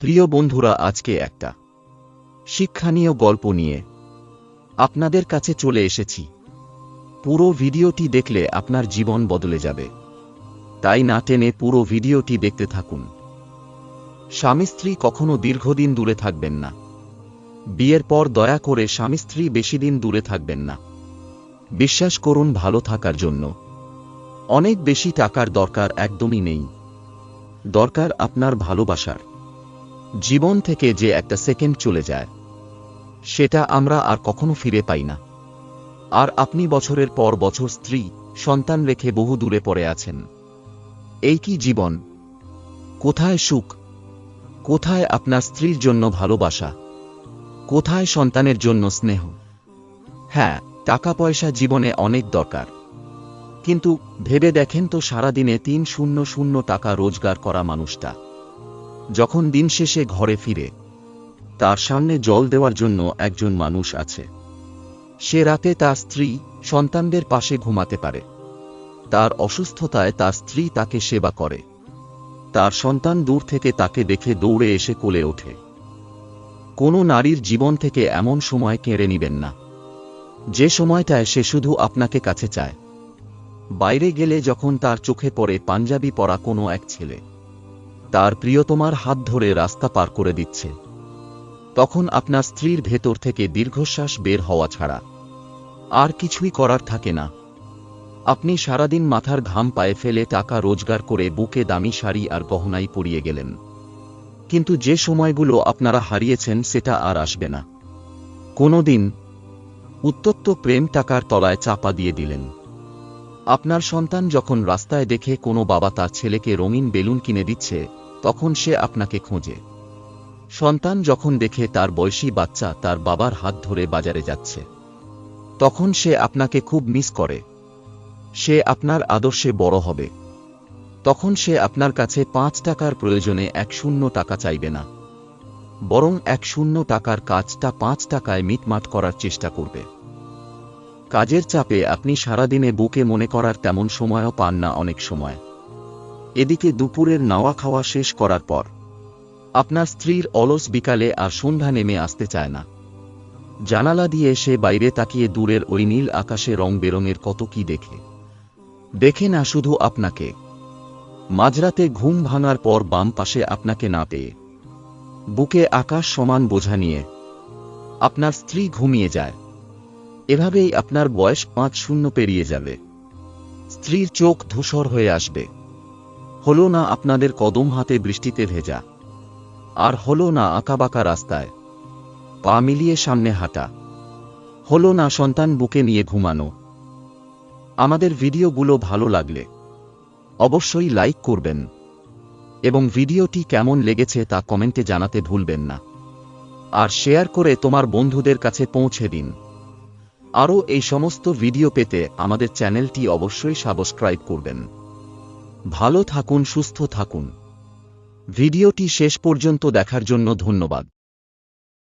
প্রিয় বন্ধুরা, আজকে একটা শিক্ষণীয় গল্প নিয়ে আপনাদের কাছে চলে এসেছি। পুরো ভিডিওটি দেখলে আপনার জীবন বদলে যাবে। তাই না টেনে পুরো ভিডিওটি দেখতে থাকুন। স্বামী স্ত্রী কখনো দীর্ঘদিন দূরে থাকবেন না। বিয়ের পর দয়া করে স্বামী স্ত্রী বেশি দিন দূরে থাকবেন না। বিশ্বাস করুন, ভালো থাকার জন্য। অনেক বেশি টাকার দরকার একদমই নেই। দরকার আপনার ভালোবাসার। জীবন থেকে যে একটা সেকেন্ড চলে যায়, সেটা আমরা আর কখনো ফিরে পাই না। আর আপনি বছরের পর বছর স্ত্রী, সন্তান রেখে বহু দূরে পড়ে আছেন। এই কি জীবন? কোথায় সুখ? কোথায় আপনার স্ত্রীর জন্য ভালোবাসা? কোথায় সন্তানের জন্য স্নেহ? হ্যাঁ টাকা পয়সা জীবনে অনেক দরকার। কিন্তু ভেবে দেখেন তো সারাদিনে তিন শূন্য শূন্য টাকা রোজগার করা মানুষটা। যখন দিন শেষে ঘরে ফিরে, তার সামনে জল দেওয়ার জন্য একজন মানুষ আছে। সে রাতে তার স্ত্রী সন্তানদের পাশে ঘুমাতে পারে। তার অসুস্থতায় তার স্ত্রী তাকে সেবা করে। তার সন্তান দূর থেকে তাকে দেখে দৌড়ে এসে কোলে ওঠে। কোনো নারীর জীবন থেকে এমন সময় কেড়ে নিবেন না। যে সময়টায় সে শুধু আপনাকে কাছে চায়। বাইরে গেলে যখন তার চোখে পড়ে পাঞ্জাবি পরা কোনো এক ছেলে তার প্রিয়তমার হাত ধরে রাস্তা পার করে দিচ্ছে। তখন আপনার স্ত্রীর ভেতর থেকে দীর্ঘশ্বাস বের হওয়া ছাড়া আর কিছুই করার থাকে না। আপনি সারাদিন মাথার ঘাম পায়ে ফেলে টাকা রোজগার করে বুকে দামি শাড়ি আর গহনাই পরিয়ে গেলেন। কিন্তু যে সময়গুলো আপনারা হারিয়েছেন সেটা আর আসবে না। কোনোদিন উত্তপ্ত প্রেম টাকার তলায় চাপা দিয়ে দিলেন। আপনার সন্তান যখন রাস্তায় দেখে কোনো বাবা তার ছেলেকে রঙিন বেলুন কিনে দিচ্ছে, তখন সে আপনাকে খোঁজে। সন্তান যখন দেখে তার বয়সী বাচ্চা তার বাবার হাত ধরে বাজারে যাচ্ছে, তখন সে আপনাকে খুব মিস করে। সে আপনার আদর্শে বড় হবে। তখন সে আপনার কাছে পাঁচ টাকার প্রয়োজনে এক শূন্য টাকা চাইবে না। বরং এক শূন্য টাকার কাজটা পাঁচ টাকায় মিটমাট করার চেষ্টা করবে। কাজের চাপে আপনি সারাদিনে বুকে মনে করার তেমন সময়ও পান না অনেক সময়। এদিকে দুপুরের নাওয়া খাওয়া শেষ করার পর, আপনার স্ত্রীর অলস বিকালে আর সন্ধ্যা নেমে আসতে চায় না। জানালা দিয়ে সে বাইরে তাকিয়ে দূরের ওই নীল আকাশে রং বেরঙের কত কি দেখে। দেখে না শুধু আপনাকে। মাঝরাতে ঘুম ভাঙার পর বাম পাশে আপনাকে না পেয়ে, বুকে আকাশ সমান বোঝা নিয়ে আপনার স্ত্রী ঘুমিয়ে যায়। এভাবেই আপনার বয়স পাঁচ শূন্য পেরিয়ে যাবে। স্ত্রীর চোখ ধূসর হয়ে আসবে। হলো না আপনাদের কদম হাতে বৃষ্টিতে ভেজা। আর হলো না আঁকাবাঁকা রাস্তায়। পা মিলিয়ে সামনে হাঁটা। হলো না সন্তান বুকে নিয়ে ঘুমানো। আমাদের ভিডিওগুলো ভালো লাগলে অবশ্যই লাইক করবেন। এবং ভিডিওটি কেমন লেগেছে তা কমেন্টে জানাতে ভুলবেন না। আর শেয়ার করে তোমার বন্ধুদের কাছে পৌঁছে দিন। আরও এই সমস্ত ভিডিও পেতে আমাদের চ্যানেলটি অবশ্যই সাবস্ক্রাইব করবেন। ভালো থাকুন, সুস্থ থাকুন। ভিডিওটি শেষ পর্যন্ত দেখার জন্য ধন্যবাদ।